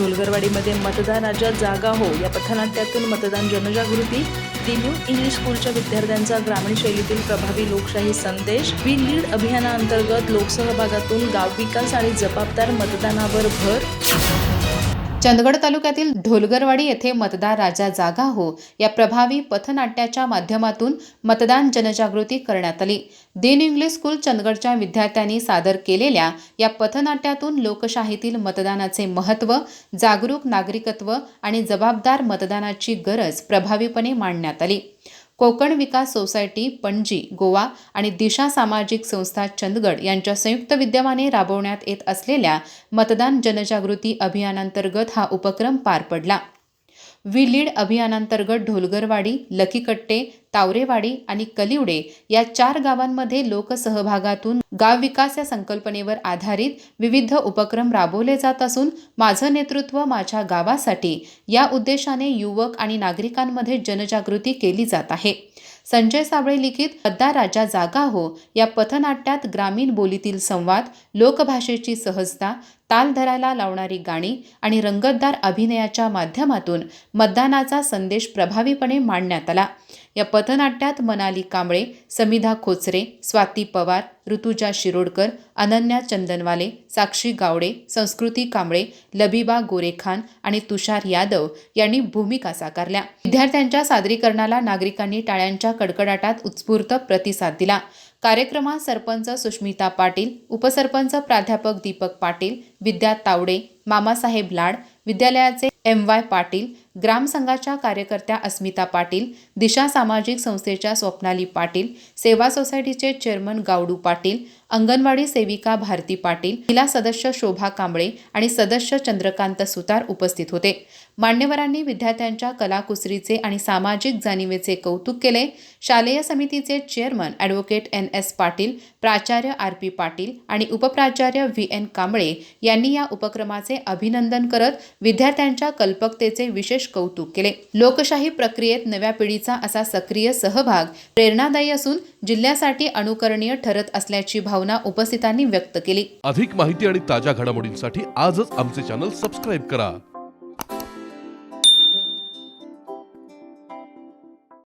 ढोलगरवाडीमध्ये मतदानाच्या जागा हो या पथनाट्यातून मतदान जनजागृती. दी न्यू इंग्लिश स्कूलच्या विद्यार्थ्यांचा ग्रामीण शैलीतील प्रभावी लोकशाही संदेश. वी लीड अभियानाअंतर्गत लोकसहभागातून गाव विकास आणि जबाबदार मतदानावर भर. चंदगड तालुक्यातील ढोलगरवाडी येथे मतदार राजा जागा हो या प्रभावी पथनाट्याच्या माध्यमातून मतदान जनजागृती करण्यात आली. दिन इंग्लिश स्कूल चंदगडच्या विद्यार्थ्यांनी सादर केलेल्या या पथनाट्यातून लोकशाहीतील मतदानाचे महत्त्व जागरूक नागरिकत्व आणि जबाबदार मतदानाची गरज प्रभावीपणे मांडण्यात आली. कोकण विकास सोसायटी पणजी गोवा आणि दिशा सामाजिक संस्था चंदगड यांच्या संयुक्त विद्यमाने राबवण्यात येत असलेल्या मतदान जनजागृती अभियानांतर्गत हा उपक्रम पार पडला. विलीड अभियानांतर्गत ढोलगरवाडी लकीकट्टे तावरेवाडी आणि कलिवडे या चार गावांमध्ये लोकसहभागातून गाव विकास या संकल्पनेवर आधारित विविध उपक्रम राबवले जात असून माझं नेतृत्व माझ्या गावासाठी या उद्देशाने युवक आणि नागरिकांमध्ये जनजागृती केली जात आहे. संजय साबळे लिखित पद्दा राजा जागा हो या पथनाट्यात ग्रामीण बोलीतील संवाद लोकभाषेची सहजता ताल धरायला लावणारी गाणी आणि रंगतदार अभिनयाच्या माध्यमातून मतदानाचा संदेश प्रभावीपणे मांडण्यात आला. या पथनाट्यात मनाली कांबळे समिधा खोचरे स्वाती पवार ऋतुजा शिरोडकर अनन्या चंदनवाले साक्षी गावडे संस्कृती कांबळे लबीबा गोरेखान आणि तुषार यादव यांनी भूमिका साकारल्या. विद्यार्थ्यांच्या सादरीकरणाला नागरिकांनी टाळ्यांच्या कडकडाटात उत्स्फूर्त प्रतिसाद दिला. कार्यक्रमात सरपंच सुष्मिता पाटील उपसरपंच प्राध्यापक दीपक पाटील विद्या तावडे मामासाहेब लाड विद्यालयाचे एम वाय पाटील ग्रामसंघाच्या कार्यकर्त्या अस्मिता पाटील दिशा सामाजिक संस्थेच्या स्वप्नाली पाटील सेवा सोसायटीचे चेअरमन गावडू पाटील अंगणवाडी सेविका भारती पाटील महिला सदस्य शोभा कांबळे आणि सदस्य चंद्रकांत सुतार उपस्थित होते. मान्यवरांनी विद्यार्थ्यांच्या कलाकुसरीचे आणि सामाजिक जाणीवेचे कौतुक केले. शालेय समितीचे chairman advocate N S Patil प्राचार्य आर पी पाटील आणि उपप्राचार्य व्ही एन कांबळे यांनी या उपक्रमाचे अभिनंदन करत विद्यार्थ्यांच्या कल्पकतेचे विशेष विशेष कौतुक केले. लोकशाही प्रक्रियेत नव्या पिढीचा असा सक्रिय सहभाग प्रेरणादायी असून जिल्ह्यासाठी अनुकरणीय ठरत असल्याची भावना उपस्थितांनी व्यक्त केली. अधिक माहिती आणि ताज्या घडामोडींसाठी आजच आमचे चॅनल सबस्क्राईब करा.